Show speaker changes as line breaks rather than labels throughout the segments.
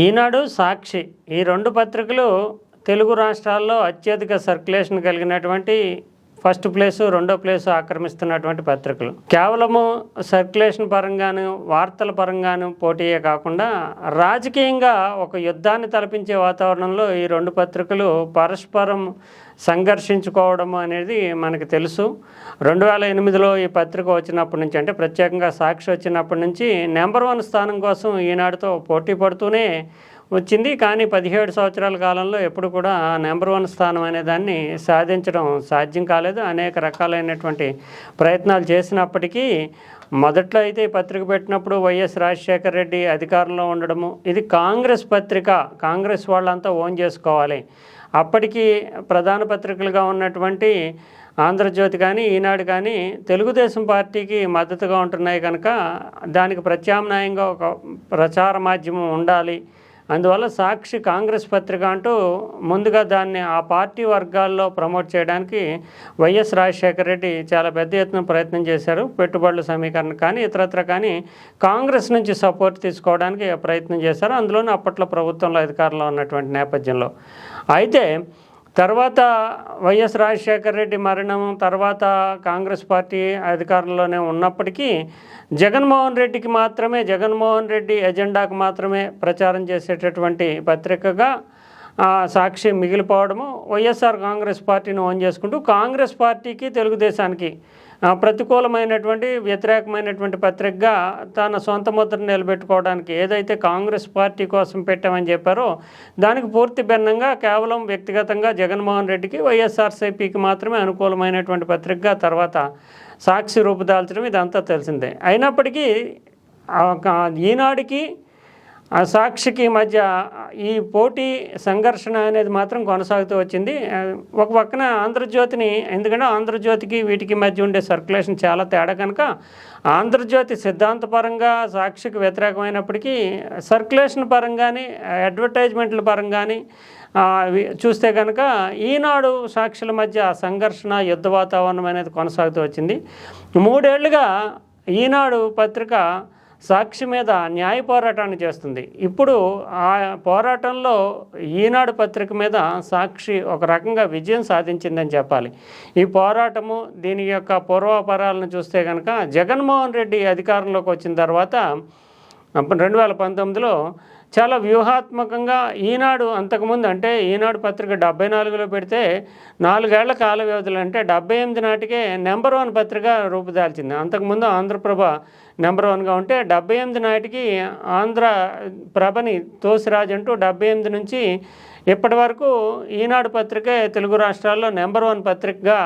ఈనాడు సాక్షి. ఈ రెండు పత్రికలు తెలుగు రాష్ట్రాల్లో అత్యధిక సర్క్యులేషన్ కలిగినటువంటి ఫస్ట్ ప్లేసు రెండో ప్లేసు ఆక్రమిస్తున్నటువంటి పత్రికలు. కేవలము సర్క్యులేషన్ పరంగాను వార్తల పరంగాను పోటీయే కాకుండా రాజకీయంగా ఒక యుద్ధాన్ని తలపించే వాతావరణంలో ఈ రెండు పత్రికలు పరస్పరం సంఘర్షించుకోవడము అనేది మనకు తెలుసు. రెండు వేల ఎనిమిదిలో ఈ పత్రిక వచ్చినప్పటి నుంచి అంటే ప్రత్యేకంగా సాక్షి వచ్చినప్పటి నుంచి నెంబర్ వన్ స్థానం కోసం ఈనాడుతో పోటీ పడుతూనే వచ్చింది. కానీ పదిహేడు సంవత్సరాల కాలంలో ఎప్పుడు కూడా నెంబర్ వన్ స్థానం అనే దాన్ని సాధించడం సాధ్యం కాలేదు. అనేక రకాలైనటువంటి ప్రయత్నాలు చేసినప్పటికీ మొదట్లో అయితే ఈ పత్రిక పెట్టినప్పుడు వైఎస్ రాజశేఖర రెడ్డి అధికారంలో ఉండడము ఇది కాంగ్రెస్ పత్రిక కాంగ్రెస్ వాళ్ళంతా ఓన్ చేసుకోవాలి. అప్పటికి ప్రధాన పత్రికలుగా ఉన్నటువంటి ఆంధ్రజ్యోతి కానీ ఈనాడు కానీ తెలుగుదేశం పార్టీకి మద్దతుగా ఉంటున్నాయి కనుక దానికి ప్రత్యామ్నాయంగా ఒక ప్రచార మాధ్యమం ఉండాలి. అందువల్ల సాక్షి కాంగ్రెస్ పత్రిక అంటూ ముందుగా దాన్ని ఆ పార్టీ వర్గాల్లో ప్రమోట్ చేయడానికి వైఎస్ రాజశేఖర రెడ్డి చాలా పెద్ద ఎత్తున ప్రయత్నం చేశారు. పెట్టుబడుల సమీకరణ కానీ ఇతరత్ర కానీ కాంగ్రెస్ నుంచి సపోర్ట్ తీసుకోవడానికి ప్రయత్నం చేశారు. అందులోనే అప్పట్లో ప్రభుత్వంలో అధికారంలో ఉన్నటువంటి నేపథ్యంలో. అయితే తర్వాత వైఎస్ రాజశేఖర రెడ్డి మరణం తర్వాత కాంగ్రెస్ పార్టీ అధికారంలోనే ఉన్నప్పటికీ జగన్మోహన్ రెడ్డికి మాత్రమే జగన్మోహన్ రెడ్డి ఎజెండాకు మాత్రమే ప్రచారం చేసేటటువంటి పత్రికగా సాక్షి మిగిలిపోవడము వైఎస్ఆర్ కాంగ్రెస్ పార్టీని ఓన్ చేసుకుంటూ కాంగ్రెస్ పార్టీకి తెలుగుదేశానికి ప్రతికూలమైనటువంటి వ్యతిరేకమైనటువంటి పత్రికగా తన సొంత ముద్ర నిలబెట్టుకోవడానికి ఏదైతే కాంగ్రెస్ పార్టీ కోసం పెట్టామని చెప్పారో దానికి పూర్తి భిన్నంగా కేవలం వ్యక్తిగతంగా జగన్మోహన్ రెడ్డికి వైఎస్ఆర్సీపీకి మాత్రమే అనుకూలమైనటువంటి పత్రికగా తర్వాత సాక్షి రూపుదాల్చడం ఇదంతా తెలిసిందే. అయినప్పటికీ ఒక ఈనాడికి ఆ సాక్షికి మధ్య ఈ పోటీ సంఘర్షణ అనేది మాత్రం కొనసాగుతూ వచ్చింది. ఒక పక్కన ఆంధ్రజ్యోతిని ఎందుకంటే ఆంధ్రజ్యోతికి వీటికి మధ్య ఉండే సర్క్యులేషన్ చాలా తేడా కనుక ఆంధ్రజ్యోతి సిద్ధాంతపరంగా సాక్షికి వ్యతిరేకమైనప్పటికీ సర్క్యులేషన్ పరంగాని అడ్వర్టైజ్మెంట్ల పరంగాని చూస్తే కనుక ఈనాడు సాక్షుల మధ్య సంఘర్షణ యుద్ధ వాతావరణం అనేది కొనసాగుతూ వచ్చింది. మూడేళ్ళుగా ఈనాడు పత్రిక సాక్షి మీద న్యాయ పోరాటాన్ని చేస్తుంది. ఇప్పుడు ఆ పోరాటంలో ఈనాడు పత్రిక మీద సాక్షి ఒక రకంగా విజయం సాధించిందని చెప్పాలి. ఈ పోరాటము దీని యొక్క పూర్వాపరాలను చూస్తే కనుక జగన్మోహన్ రెడ్డి అధికారంలోకి వచ్చిన తర్వాత రెండు వేల పంతొమ్మిదిలో చాలా వ్యూహాత్మకంగా ఈనాడు అంతకుముందు అంటే ఈనాడు పత్రిక డెబ్బై నాలుగులో పెడితే నాలుగేళ్ళ కాల వ్యవధిలో అంటే డెబ్బై ఎనిమిది నాటికే నెంబర్ వన్ పత్రిక రూపుదాల్చింది. అంతకుముందు ఆంధ్రప్రభ నెంబర్ వన్గా ఉంటే డెబ్బై ఎనిమిది నాటికి ఆంధ్ర ప్రభని తోసిరాజ్ అంటూ డెబ్బై ఎనిమిది నుంచి ఇప్పటి వరకు ఈనాడు పత్రికే తెలుగు రాష్ట్రాల్లో నెంబర్ వన్ పత్రికగా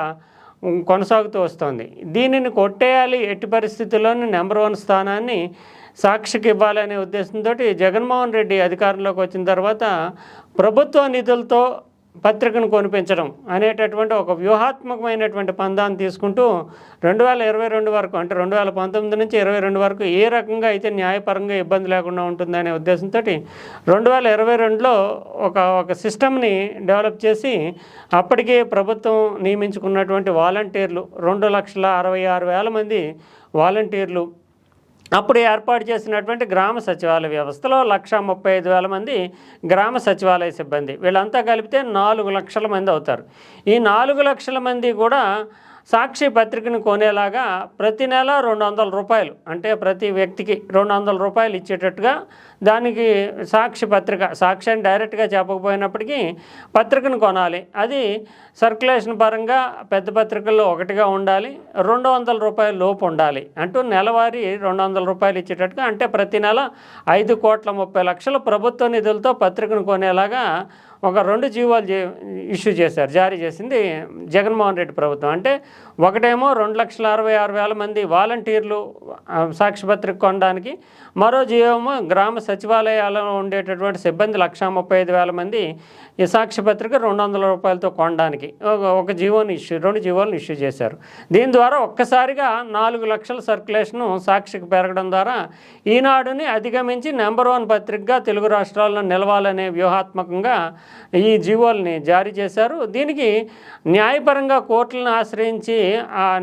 కొనసాగుతూ వస్తోంది. దీనిని కొట్టేయాలి ఎట్టి పరిస్థితుల్లోని నెంబర్ వన్ స్థానాన్ని సాక్షికి ఇవ్వాలనే ఉద్దేశంతో జగన్మోహన్ రెడ్డి అధికారంలోకి వచ్చిన తర్వాత ప్రభుత్వ నిధులతో పత్రికను కొనిపించడం అనేటటువంటి ఒక వ్యూహాత్మకమైనటువంటి పందాన్ని తీసుకుంటూ రెండు వేల ఇరవై రెండు వరకు అంటే రెండు వేల పంతొమ్మిది నుంచి ఇరవై రెండు వరకు ఏ రకంగా అయితే న్యాయపరంగా ఇబ్బంది లేకుండా ఉంటుందనే ఉద్దేశంతో రెండు వేల ఇరవై రెండులో ఒక ఒక సిస్టమ్ని డెవలప్ చేసి అప్పటికే ప్రభుత్వం నియమించుకున్నటువంటి వాలంటీర్లు రెండు లక్షల అరవై ఆరు వేల మంది వాలంటీర్లు అప్పుడు ఏర్పాటు చేసినటువంటి గ్రామ సచివాలయ వ్యవస్థలో లక్ష ముప్పై ఐదు వేల మంది గ్రామ సచివాలయ సిబ్బంది. వీళ్ళంతా కలిపితే నాలుగు లక్షల మంది అవుతారు. ఈ నాలుగు లక్షల మంది కూడా సాక్షి పత్రికను కొనేలాగా ప్రతి నెల రెండు వందల రూపాయలు అంటే ప్రతి వ్యక్తికి రెండు వందల రూపాయలు ఇచ్చేటట్టుగా దానికి సాక్షి పత్రిక సాక్షి అని డైరెక్ట్గా చెప్పకపోయినప్పటికీ పత్రికను కొనాలి. అది సర్క్యులేషన్ పరంగా పెద్ద పత్రికల్లో ఒకటిగా ఉండాలి రెండు వందల రూపాయల లోపు ఉండాలి అంటూ నెలవారీ రెండు వందల రూపాయలు ఇచ్చేటట్టుగా అంటే ప్రతి నెల ఐదు కోట్ల ముప్పై లక్షల ప్రభుత్వ నిధులతో పత్రికను కొనేలాగా ఒక రెండు జీవోలు ఇష్యూ చేశారు. జారీ చేసింది జగన్మోహన్ రెడ్డి ప్రభుత్వం. అంటే ఒకటేమో రెండు లక్షల అరవై ఆరు వేల మంది వాలంటీర్లు సాక్షిపత్రిక కొనడానికి. మరో జీవోమో గ్రామ సచివాలయాలలో ఉండేటటువంటి సిబ్బంది లక్షా ముప్పై ఐదు వేల మంది ఈ సాక్షిపత్రిక రెండు వందల రూపాయలతో కొనడానికి. ఒక- ఒక జీవోని ఇష్యూ రెండు జీవోలను ఇష్యూ చేశారు. దీని ద్వారా ఒక్కసారిగా నాలుగు లక్షల సర్క్యులేషను సాక్షికి పెరగడం ద్వారా ఈనాడుని అధిగమించి నెంబర్ వన్ పత్రికగా తెలుగు రాష్ట్రాల్లో నిలవాలనే వ్యూహాత్మకంగా ఈ జీవోల్ని జారీ చేశారు. దీనికి న్యాయపరంగా కోర్టులను ఆశ్రయించి ఆ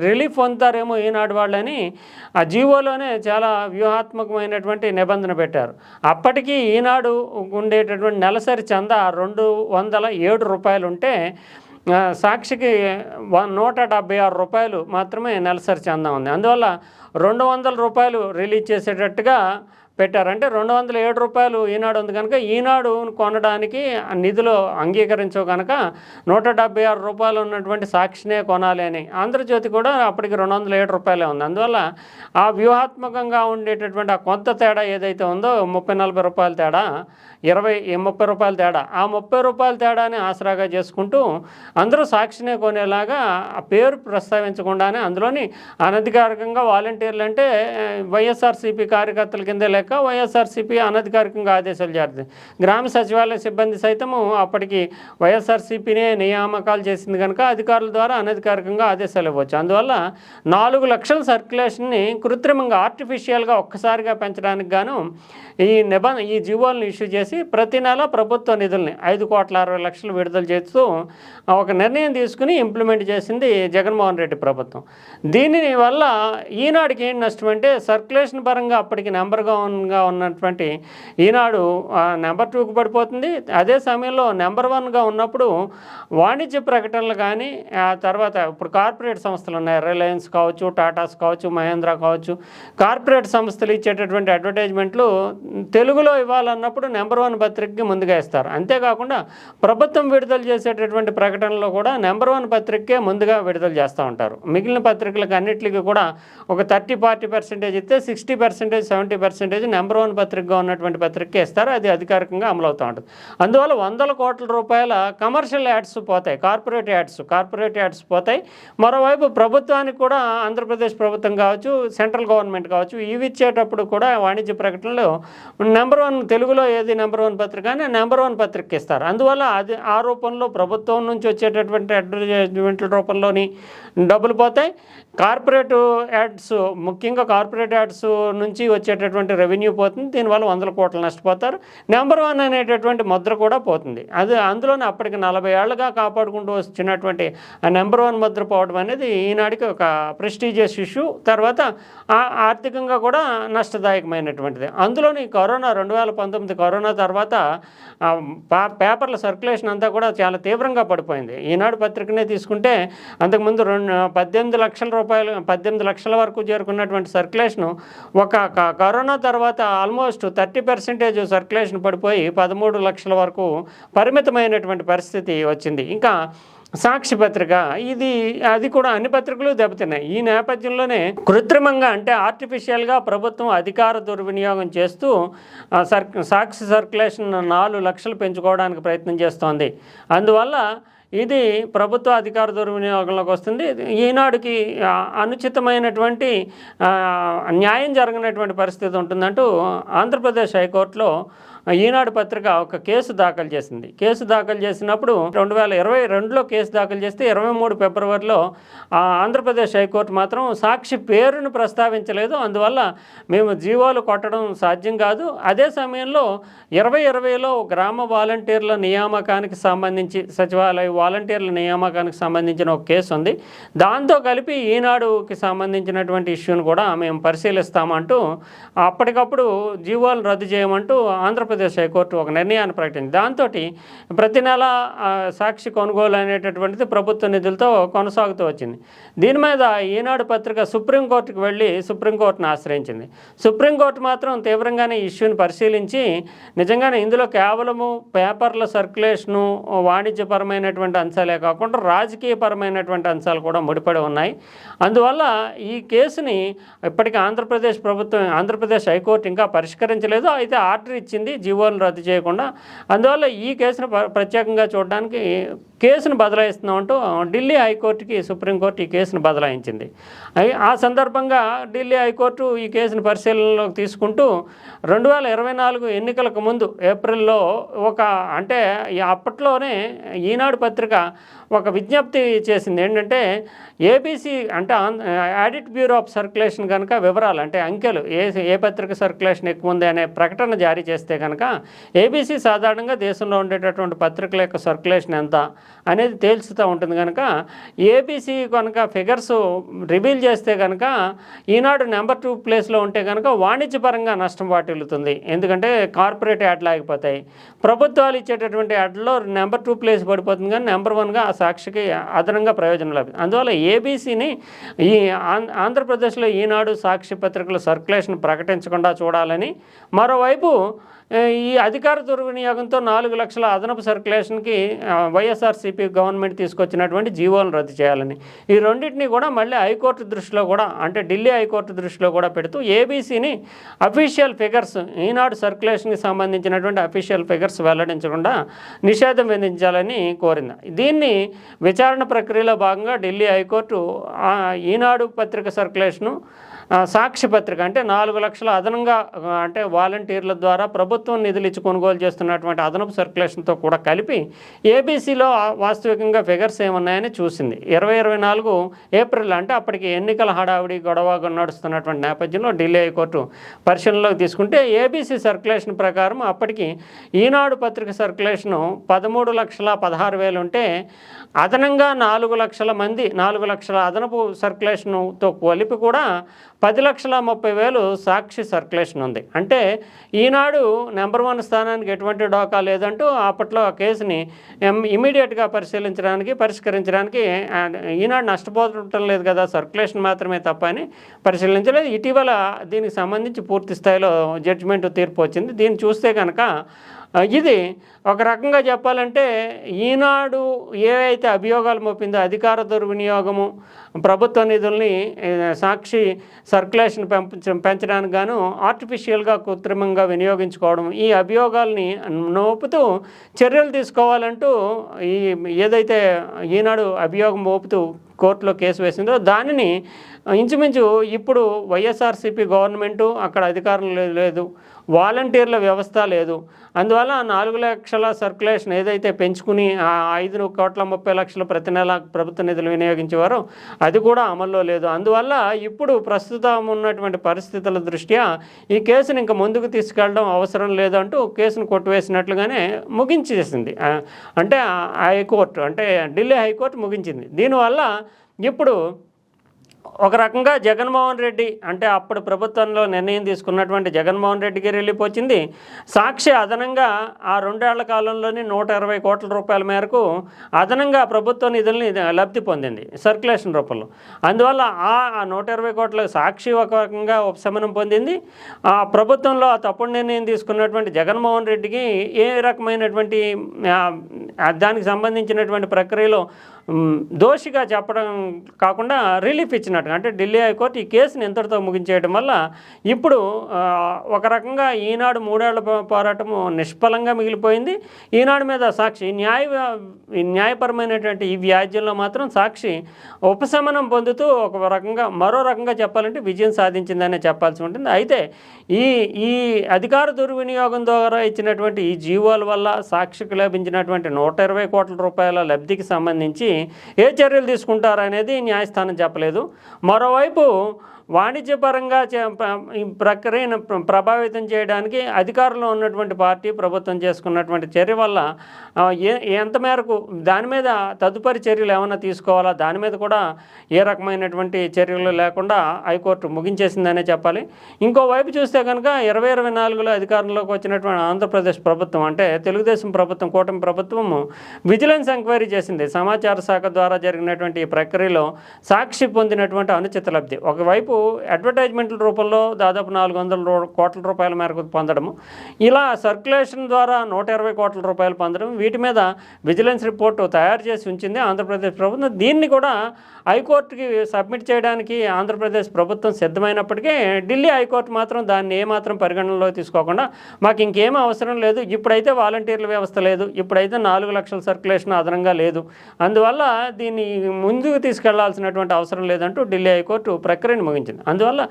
రిలీఫ్ పొందుతారేమో ఈనాడు వాళ్ళని ఆ జీవోలోనే చాలా వ్యూహాత్మకమైనటువంటి నిబంధన పెట్టారు. అప్పటికీ ఈనాడు ఉండేటటువంటి నెలసరి చందా రెండు వందల ఏడు రూపాయలు ఉంటే సాక్షికి వ- నూట డెబ్బై ఆరు రూపాయలు మాత్రమే నెలసరి చందా ఉంది. అందువల్ల రెండు వందల రూపాయలు రిలీజ్ చేసేటట్టుగా పెట్టారు అంటే రెండు వందల ఏడు రూపాయలు ఈనాడు ఉంది కనుక ఈనాడు కొనడానికి నిధులు అంగీకరించవు కనుక నూట డెబ్బై ఆరు రూపాయలు ఉన్నటువంటి సాక్షినే కొనాలి అని. ఆంధ్రజ్యోతి కూడా అప్పటికి రెండు వందల ఏడు రూపాయలే ఉంది. అందువల్ల ఆ వ్యూహాత్మకంగా ఉండేటటువంటి ఆ కొంత తేడా ఏదైతే ఉందో ముప్పై నలభై రూపాయల తేడా ఇరవై ముప్పై రూపాయల తేడా. ఆ ముప్పై రూపాయల తేడాని ఆసరాగా చేసుకుంటూ అందరూ సాక్షినే కొనేలాగా ఆ పేరు ప్రస్తావించకుండానే అందులోని అనధికారికంగా వాలంటీర్లు అంటే వైఎస్ఆర్సీపీ కార్యకర్తల కింద లేక వైఎస్ఆర్సీపీ అనధికారికంగా ఆదేశాలు జారీ. గ్రామ సచివాలయ సిబ్బంది సైతము అప్పటికి వైఎస్ఆర్సీపీనే నియామకాలు చేసింది కనుక అధికారుల ద్వారా అనధికారికంగా ఆదేశాలు ఇవ్వచ్చు. అందువల్ల నాలుగు లక్షల సర్క్యులేషన్ని కృత్రిమంగా ఆర్టిఫిషియల్గా ఒక్కసారిగా పెంచడానికి గాను ఈ నిబంధన ఈ జీవోలను ఇష్యూ చేసి ప్రతి నెల ప్రభుత్వ నిధుల్ని ఐదు కోట్ల అరవై లక్షలు విడుదల చేస్తూ ఒక నిర్ణయం తీసుకుని ఇంప్లిమెంట్ చేసింది జగన్మోహన్ రెడ్డి ప్రభుత్వం. దీని వల్ల ఈనాడుకి ఏం నష్టం అంటే సర్క్యులేషన్ పరంగా అప్పటికి నెంబర్గా వన్గా ఉన్నటువంటి ఈనాడు నెంబర్ టూకి పడిపోతుంది. అదే సమయంలో నెంబర్ వన్గా ఉన్నప్పుడు వాణిజ్య ప్రకటనలు కానీ ఆ తర్వాత ఇప్పుడు కార్పొరేట్ సంస్థలు ఉన్నాయి. రిలయన్స్ కావచ్చు టాటాస్ కావచ్చు మహేంద్ర కావచ్చు. కార్పొరేట్ సంస్థలు ఇచ్చేటటువంటి అడ్వర్టైజ్మెంట్లు తెలుగులో ఇవ్వాలన్నప్పుడు నెంబర్ వన్ పత్రికకి ముందుగా ఇస్తారు. అంతేకాకుండా ప్రభుత్వం విడుదల చేసేటటువంటి ప్రకటనలో కూడా నెంబర్ వన్ పత్రికే ముందుగా విడుదల చేస్తూ ఉంటారు. మిగిలిన పత్రికలకు అన్నిటికీ కూడా ఒక థర్టీ ఫార్టీ పర్సెంటేజ్ ఇస్తే sixty percentage seventy percentage number one పత్రికగా ఉన్నటువంటి పత్రికే ఇస్తారు. అది అధికారికంగా అమలవుతూ ఉంటుంది. అందువల్ల వందల కోట్ల రూపాయల కమర్షియల్ యాడ్స్ పోతాయి. కార్పొరేట్ యాడ్స్ కార్పొరేట్ యాడ్స్ పోతాయి. మరోవైపు ప్రభుత్వానికి కూడా ఆంధ్రప్రదేశ్ ప్రభుత్వం కావచ్చు సెంట్రల్ గవర్నమెంట్ కావచ్చు ఇవి ఇచ్చేటప్పుడు కూడా వాణిజ్య ప్రకటనలు నెంబర్ వన్ తెలుగులో ఏది నెంబర్ వన్ పత్రిక అని నెంబర్ వన్ పత్రిక ఇస్తారు. అందువల్ల అది ఆ రూపంలో ప్రభుత్వం నుంచి వచ్చేటటువంటి అడ్వర్టైజ్మెంట్ల రూపంలోని డబ్బులు పోతాయి. కార్పొరేట్ యాడ్స్ ముఖ్యంగా కార్పొరేట్ యాడ్స్ నుంచి వచ్చేటటువంటి రెవెన్యూ పోతుంది. దీనివల్ల వందల కోట్లు నష్టపోతారు. నెంబర్ వన్ అనేటటువంటి ముద్ర కూడా పోతుంది. అది అందులోనే అప్పటికి నలభై ఏళ్ళుగా కాపాడుకుంటూ వచ్చినటువంటి ఆ నెంబర్ వన్ ముద్ర పోవడం అనేది ఈనాడికి ఒక ప్రెస్టీజియస్ ఇష్యూ. తర్వాత ఆర్థికంగా కూడా నష్టదాయకమైనటువంటిది. అందులోని కరోనా రెండు వేల పంతొమ్మిది కరోనా తర్వాత పా- పేపర్ల సర్క్యులేషన్ అంతా కూడా చాలా తీవ్రంగా పడిపోయింది. ఈనాడు పత్రికనే తీసుకుంటే అంతకుముందు రెండు పద్దెనిమిది లక్షల రూపాయలు పద్దెనిమిది లక్షల వరకు చేరుకున్నటువంటి సర్క్యులేషను ఒక క- కరోనా తర్వాత ఆల్మోస్ట్ థర్టీ పర్సెంటేజ్ సర్క్యులేషన్ పడిపోయి పదమూడు లక్షల వరకు పరిమితమైనటువంటి పరిస్థితి వచ్చింది. ఇంకా సాక్షి పత్రిక ఇది అది కూడా అన్ని పత్రికలు దెబ్బతిన్నాయి. ఈ నేపథ్యంలోనే కృత్రిమంగా అంటే ఆర్టిఫిషియల్గా ప్రభుత్వం అధికార దుర్వినియోగం చేస్తూ సర్ సాక్షి సర్క్యులేషన్ నాలుగు లక్షలు పెంచుకోవడానికి ప్రయత్నం చేస్తోంది. అందువల్ల ఇది ప్రభుత్వ అధికార దుర్వినియోగంలోకి వస్తుంది. ఈనాడుకి అనుచితమైనటువంటి న్యాయం జరగనటువంటి పరిస్థితి ఉంటుందంటూ ఆంధ్రప్రదేశ్ హైకోర్టులో ఈనాడు పత్రిక ఒక కేసు దాఖలు చేసింది. కేసు దాఖలు చేసినప్పుడు రెండు వేల ఇరవై రెండులో కేసు దాఖలు చేస్తే ఇరవై మూడు ఫిబ్రవరిలో ఆ, ఆంధ్రప్రదేశ్ హైకోర్టు మాత్రం సాక్షి పేరును ప్రస్తావించలేదు. అందువల్ల మేము జీవోలు కొట్టడం సాధ్యం కాదు. అదే సమయంలో ఇరవై ఇరవైలో గ్రామ వాలంటీర్ల నియామకానికి సంబంధించి సచివాలయ వాలంటీర్ల నియామకానికి సంబంధించిన ఒక కేసు ఉంది. దాంతో కలిపి ఈనాడుకి సంబంధించినటువంటి ఇష్యూను కూడా మేము పరిశీలిస్తామంటూ అప్పటికప్పుడు జీవోలను రద్దు చేయమంటూ ఆంధ్రప్రదేశ్ హైకోర్టు ఒక నిర్ణయాన్ని ప్రకటించింది దాంతో ప్రతి నెల సాక్షి కొనుగోలు అనేటటువంటిది ప్రభుత్వ నిధులతో కొనసాగుతూ వచ్చింది. దీని మీద ఈనాడు పత్రిక సుప్రీంకోర్టుకు వెళ్ళి సుప్రీంకోర్టును ఆశ్రయించింది. సుప్రీంకోర్టు మాత్రం తీవ్రంగానే ఇష్యూని పరిశీలించి నిజంగానే ఇందులో కేవలము పేపర్ల సర్క్యులేషను వాణిజ్యపరమైనటువంటి అంశాలే కాకుండా రాజకీయపరమైనటువంటి అంశాలు కూడా ముడిపడి ఉన్నాయి. అందువల్ల ఈ కేసుని ఇప్పటికీ ఆంధ్రప్రదేశ్ ప్రభుత్వం ఆంధ్రప్రదేశ్ హైకోర్టు ఇంకా పరిష్కరించలేదు. అయితే ఆర్డర్ ఇచ్చింది జీవోలను రద్దు చేయకుండా అందువల్ల ఈ కేసును ప్రత్యేకంగా చూడడానికి కేసును బదలాయిస్తున్నామంటూ ఢిల్లీ హైకోర్టుకి సుప్రీంకోర్టు ఈ కేసును బదలాయించింది. ఆ సందర్భంగా ఢిల్లీ హైకోర్టు ఈ కేసును పరిశీలనలోకి తీసుకుంటూ రెండు వేల ఇరవై నాలుగు ఎన్నికలకు ముందు ఏప్రిల్లో ఒక అంటే అప్పట్లోనే ఈనాడు పత్రిక ఒక విజ్ఞప్తి చేసింది. ఏంటంటే ఏబీసీ అంటే ఆడిట్ బ్యూరో ఆఫ్ సర్క్యులేషన్ కనుక వివరాలు అంటే అంకెలు ఏ ఏ పత్రిక సర్క్యులేషన్ ఎక్కువ ఉంది అనే ప్రకటన జారీ చేస్తే కనుక కనుక ఏబీసీ సాధారణంగా దేశంలో ఉండేటటువంటి పత్రికల యొక్క సర్క్యులేషన్ ఎంత అనేది తేల్చుతూ ఉంటుంది కనుక ఏబీసీ కనుక ఫిగర్స్ రివీల్ చేస్తే కనుక ఈనాడు నెంబర్ టూ ప్లేస్లో ఉంటే కనుక వాణిజ్యపరంగా నష్టం వాటిల్లుతుంది. ఎందుకంటే కార్పొరేట్ యాడ్లు ఆగిపోతాయి. ప్రభుత్వాలు ఇచ్చేటటువంటి యాడ్లో నెంబర్ టూ ప్లేస్ పడిపోతుంది కానీ నెంబర్ వన్గా ఆ సాక్షికి అదనంగా ప్రయోజనం లభిస్తుంది అందువల్ల ఏబీసీని ఈ ఆంధ్రప్రదేశ్లో ఈనాడు సాక్షి పత్రికల సర్క్యులేషన్ ప్రకటించకుండా చూడాలని మరోవైపు ఈ అధికార దుర్వినియోగంతో నాలుగు లక్షల అదనపు సర్క్యులేషన్కి వైఎస్ఆర్సీపీ గవర్నమెంట్ తీసుకొచ్చినటువంటి జీవోలను రద్దు చేయాలని. ఈ రెండింటిని కూడా మళ్ళీ హైకోర్టు దృష్టిలో కూడా అంటే ఢిల్లీ హైకోర్టు దృష్టిలో కూడా పెడుతూ ఏబీసీని అఫీషియల్ ఫిగర్స్ ఈనాడు సర్క్యులేషన్కి సంబంధించినటువంటి అఫీషియల్ ఫిగర్స్ వెల్లడించకుండా నిషేధం విధించాలని కోరింది. దీన్ని విచారణ ప్రక్రియలో భాగంగా ఢిల్లీ హైకోర్టు ఈనాడు పత్రిక సర్క్యులేషను సాక్షి పత్రిక అంటే నాలుగు లక్షల అదనంగా అంటే వాలంటీర్ల ద్వారా ప్రభుత్వం ప్రభుత్వం నిధులు ఇచ్చి కొనుగోలు చేస్తున్నటువంటి అదనపు సర్క్యులేషన్తో కూడా కలిపి ఏబీసీలో వాస్తవికంగా ఫిగర్స్ ఏమున్నాయని చూసింది. ఇరవై ఇరవై నాలుగు ఏప్రిల్ అంటే అప్పటికి ఎన్నికల హడావిడి గొడవ నడుస్తున్నటువంటి నేపథ్యంలో ఢిల్లీ హైకోర్టు పరిశీలనలోకి తీసుకుంటే ఏబీసీ సర్క్యులేషన్ ప్రకారం అప్పటికి ఈనాడు పత్రిక సర్క్యులేషను పదమూడు లక్షల పదహారు వేలు ఉంటే అదనంగా నాలుగు లక్షల మంది నాలుగు లక్షల అదనపు సర్క్యులేషన్తో కలిపి కూడా పది లక్షల ముప్పై వేలు సాక్షి సర్క్యులేషన్ ఉంది. అంటే ఈనాడు నెంబర్ వన్ స్థానానికి ఎటువంటి డోకా లేదంటూ అప్పట్లో ఆ కేసుని ఇమీడియట్గా పరిశీలించడానికి పరిష్కరించడానికి ఈనాడు నష్టపోవటం లేదు కదా సర్క్యులేషన్ మాత్రమే తప్ప అని పరిశీలించలేదు. ఇటీవల దీనికి సంబంధించి పూర్తి స్థాయిలో జడ్జిమెంట్ తీర్పు వచ్చింది. దీన్ని చూస్తే కనుక ఇది ఒక రకంగా చెప్పాలంటే ఈనాడు ఏవైతే అభియోగాలు మోపిందో అధికార దుర్వినియోగము ప్రభుత్వ నిధుల్ని సాక్షి సర్క్యులేషన్ పెంచ పెంచడానికి గాను ఆర్టిఫిషియల్గా కృత్రిమంగా వినియోగించుకోవడం ఈ అభియోగాల్ని నోపుతూ చర్యలు తీసుకోవాలంటూ ఈ ఏదైతే ఈనాడు అభియోగం మోపుతూ కోర్టులో కేసు వేసిందో దానిని ఇంచుమించు ఇప్పుడు వైఎస్ఆర్సీపీ గవర్నమెంటు అక్కడ అధికారం లేదు. వాలంటీర్ల వ్యవస్థ లేదు. అందువల్ల ఆ నాలుగు లక్షల సర్క్యులేషన్ ఏదైతే పెంచుకుని ఆ ఐదు కోట్ల ముప్పై లక్షలు ప్రతి నెల ప్రభుత్వ నిధులు వినియోగించేవారో అది కూడా అమల్లో లేదు. అందువల్ల ఇప్పుడు ప్రస్తుతం ఉన్నటువంటి పరిస్థితుల దృష్ట్యా ఈ కేసును ఇంకా ముందుకు తీసుకెళ్ళడం అవసరం లేదంటూ కేసును కొట్టివేసినట్లుగానే ముగించేసింది. అంటే హైకోర్టు అంటే ఢిల్లీ హైకోర్టు ముగించింది. దీనివల్ల ఇప్పుడు ఒక రకంగా జగన్మోహన్ రెడ్డి అంటే అప్పుడు ప్రభుత్వంలో నిర్ణయం తీసుకున్నటువంటి జగన్మోహన్ రెడ్డికి రిలీఫ్ వచ్చింది. సాక్షి అదనంగా ఆ రెండేళ్ళ కాలంలోనే నూట ఇరవై కోట్ల రూపాయల మేరకు అదనంగా ప్రభుత్వ నిధుల్ని లబ్ధి పొందింది సర్క్యులేషన్ రూపంలో. అందువల్ల ఆ ఆ నూట ఇరవై కోట్ల సాక్షి ఒక రకంగా ఉపశమనం పొందింది. ఆ ప్రభుత్వంలో ఆ తప్పుడు నిర్ణయం తీసుకున్నటువంటి జగన్మోహన్ రెడ్డికి ఏ రకమైనటువంటి దానికి సంబంధించినటువంటి ప్రక్రియలో దోషిగా చెప్పడం కాకుండా రిలీఫ్ ఇచ్చినట్టుగా అంటే ఢిల్లీ హైకోర్టు ఈ కేసుని ఇంతటితో ముగించేయడం వల్ల ఇప్పుడు ఒక రకంగా ఈనాడు మూడేళ్ళ పోరాటము నిష్ఫలంగా మిగిలిపోయింది. ఈనాడు మీద సాక్షి న్యాయ న్యాయపరమైనటువంటి ఈ వ్యాజ్యంలో మాత్రం సాక్షి ఉపశమనం పొందుతూ ఒక రకంగా మరో రకంగా చెప్పాలంటే విజయం సాధించిందనే చెప్పాల్సి ఉంటుంది. అయితే ఈ ఈ అధికార దుర్వినియోగం ద్వారా ఇచ్చినటువంటి ఈ జీవోల వల్ల సాక్షికి లభించినటువంటి నూట ఇరవై కోట్ల రూపాయల లబ్ధికి సంబంధించి ఏ చర్యలు తీసుకుంటారనేది న్యాయస్థానం చెప్పలేదు. మరోవైపు వాణిజ్యపరంగా చే- ప్రక్రియను ప్రభావితం చేయడానికి అధికారంలో ఉన్నటువంటి పార్టీ ప్రభుత్వం చేసుకున్నటువంటి చర్య వల్ల ఏ ఎంత మేరకు దాని మీద తదుపరి చర్యలు ఏమైనా తీసుకోవాలా? దాని మీద కూడా ఏ రకమైనటువంటి చర్యలు లేకుండా హైకోర్టు ముగించేసిందనే చెప్పాలి. ఇంకోవైపు చూస్తే కనుక ఇరవై ఇరవై నాలుగులో అధికారంలోకి వచ్చినటువంటి ఆంధ్రప్రదేశ్ ప్రభుత్వం అంటే తెలుగుదేశం ప్రభుత్వం కూటమి ప్రభుత్వము విజిలెన్స్ ఎంక్వైరీ చేసింది. సమాచార శాఖ ద్వారా జరిగినటువంటి ఈ ప్రక్రియలో సాక్షి పొందినటువంటి అనుచిత లబ్ధి. ఒకవైపు అడ్వర్టైజ్మెంట్ల రూపంలో దాదాపు నాలుగు వందల కోట్ల రూపాయల మేరకు పొందడం ఇలా సర్క్యులేషన్ ద్వారా నూట ఇరవై కోట్ల రూపాయలు పొందడం వీటి మీద విజిలెన్స్ రిపోర్టు తయారు చేసి ఉంచింది ఆంధ్రప్రదేశ్ ప్రభుత్వం. దీన్ని కూడా హైకోర్టుకి సబ్మిట్ చేయడానికి ఆంధ్రప్రదేశ్ ప్రభుత్వం సిద్ధమైనప్పటికీ ఢిల్లీ హైకోర్టు మాత్రం దాన్ని ఏమాత్రం పరిగణనలో తీసుకోకుండా మాకు ఇంకేం అవసరం లేదు ఇప్పుడైతే వాలంటీర్ల వ్యవస్థ లేదు ఇప్పుడైతే నాలుగు లక్షల సర్క్యులేషన్ అదనంగా లేదు. అందువల్ల దీన్ని ముందుకు తీసుకెళ్ళాల్సినటువంటి అవసరం లేదంటూ ఢిల్లీ హైకోర్టు ప్రక్రియను ముగించింది. అందువల్ల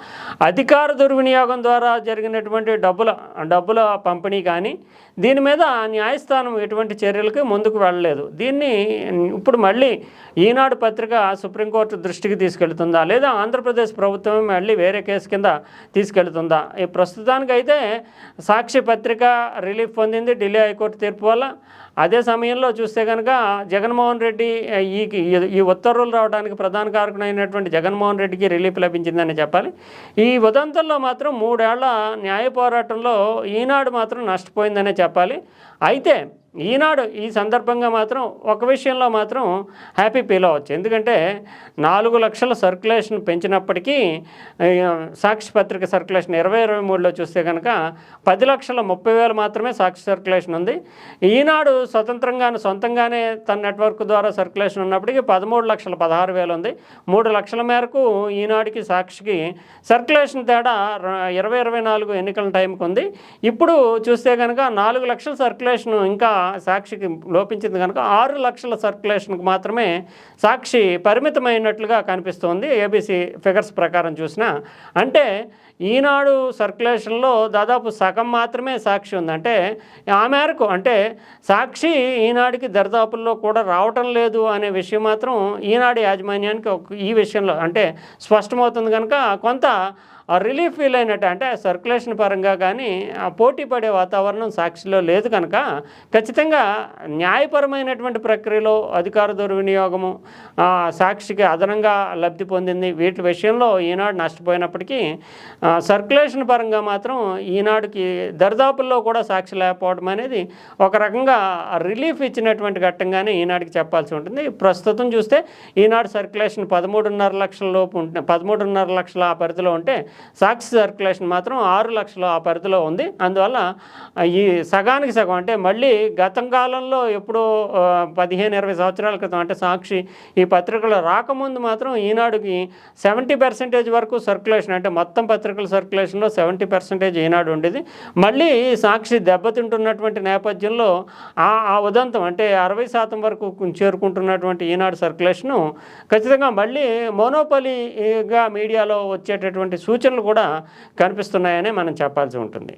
అధికార దుర్వినియోగం ద్వారా జరిగినటువంటి డబ్బుల డబ్బుల పంపిణీ కానీ దీని మీద న్యాయస్థానం ఎటువంటి చర్యలకు ముందుకు వెళ్ళలేదు. దీన్ని ఇప్పుడు మళ్ళీ ఈనాడు పత్రిక సుప్రీంకోర్టు దృష్టికి తీసుకెళ్తుందా లేదా ఆంధ్రప్రదేశ్ ప్రభుత్వం మళ్ళీ వేరే కేసు కింద తీసుకెళ్తుందా? ఈ ప్రస్తుతానికైతే సాక్షి పత్రిక రిలీఫ్ పొందింది ఢిల్లీ హైకోర్టు తీర్పు వల్ల. అదే సమయంలో చూస్తే కనుక జగన్మోహన్ రెడ్డి ఈ ఈ- ఈ ఉత్తర్వులు రావడానికి ప్రధాన కారకుడైనటువంటి జగన్మోహన్ రెడ్డికి రిలీఫ్ లభించిందని చెప్పాలి. ఈ ఉదంతంలో మాత్రం మూడేళ్ళ న్యాయ పోరాటంలో ఈనాడు మాత్రం నష్టపోయిందనే చెప్పాలి. అయితే ఈనాడు ఈ సందర్భంగా మాత్రం ఒక విషయంలో మాత్రం హ్యాపీ ఫీల్ అవ్వచ్చు. ఎందుకంటే నాలుగు లక్షల సర్క్యులేషన్ పెంచినప్పటికీ సాక్షి పత్రిక సర్క్యులేషన్ ఇరవై ఇరవై మూడులో చూస్తే కనుక పది లక్షల ముప్పై వేలు మాత్రమే సాక్షి సర్క్యులేషన్ ఉంది. ఈనాడు స్వతంత్రంగానే సొంతంగానే తన నెట్వర్క్ ద్వారా సర్క్యులేషన్ ఉన్నప్పటికీ పదమూడు లక్షల పదహారు వేలు ఉంది. మూడు లక్షల మేరకు ఈనాడికి సాక్షికి సర్క్యులేషన్ తేడా ఇరవై ఇరవై నాలుగు ఎన్నికల టైంకి ఉంది. ఇప్పుడు చూస్తే కనుక నాలుగు లక్షల సర్క్యులేషన్ ఇంకా సాక్షికి లోపించింది కనుక ఆరు లక్షల సర్క్యులేషన్కి మాత్రమే సాక్షి పరిమితమైనట్లుగా కనిపిస్తోంది. ఏబీసీ ఫిగర్స్ ప్రకారం చూసినా అంటే ఈనాడు సర్క్యులేషన్లో దాదాపు సగం మాత్రమే సాక్షి ఉంది. అంటే ఆ మేరకు అంటే సాక్షి ఈనాడికి దరిదాపుల్లో కూడా రావటం లేదు అనే విషయం మాత్రం ఈనాడు యాజమాన్యానికి ఈ విషయంలో అంటే స్పష్టమవుతుంది కనుక కొంత రిలీఫ్ ఫీల్ అయినట్టు అంటే సర్క్యులేషన్ పరంగా కానీ ఆ పోటీ పడే వాతావరణం సాక్షిలో లేదు కనుక ఖచ్చితంగా న్యాయపరమైనటువంటి ప్రక్రియలో అధికార దుర్వినియోగము సాక్షికి అదనంగా లబ్ధి పొందింది. వీటి విషయంలో ఈనాడు నష్టపోయినప్పటికీ సర్క్యులేషన్ పరంగా మాత్రం ఈనాడుకి దరిదాపుల్లో కూడా సాక్షి లేకపోవడం అనేది ఒక రకంగా రిలీఫ్ ఇచ్చినటువంటి ఘట్టంగానే ఈనాడుకి చెప్పాల్సి ఉంటుంది. ప్రస్తుతం చూస్తే ఈనాడు సర్క్యులేషన్ పదమూడున్నర లక్షల లోపు ఉంటే పదమూడున్నర లక్షల ఆ పరిధిలో ఉంటే సాక్షి సర్క్యులేషన్ మాత్రం ఆరు లక్షల ఆ పరిధిలో ఉంది. అందువల్ల ఈ సగానికి సగం అంటే మళ్ళీ గతం కాలంలో ఎప్పుడో పదిహేను ఇరవై సంవత్సరాల క్రితం అంటే సాక్షి ఈ పత్రికలు రాకముందు మాత్రం ఈనాడుకి సెవెంటీ పర్సెంటేజ్ వరకు సర్క్యులేషన్ అంటే మొత్తం పత్రికల సర్క్యులేషన్లో సెవెంటీ పర్సెంటేజ్ ఈనాడు ఉండేది. మళ్ళీ సాక్షి దెబ్బతింటున్నటువంటి నేపథ్యంలో ఆ ఆ ఉదంతం అంటే అరవై శాతం వరకు చేరుకుంటున్నటువంటి ఈనాడు సర్క్యులేషను ఖచ్చితంగా మళ్ళీ మోనోపలిగా మీడియాలో వచ్చేటటువంటి సూచన సూచనలు కూడా కనిపిస్తున్నాయని మనం చెప్పాల్సి ఉంటుంది.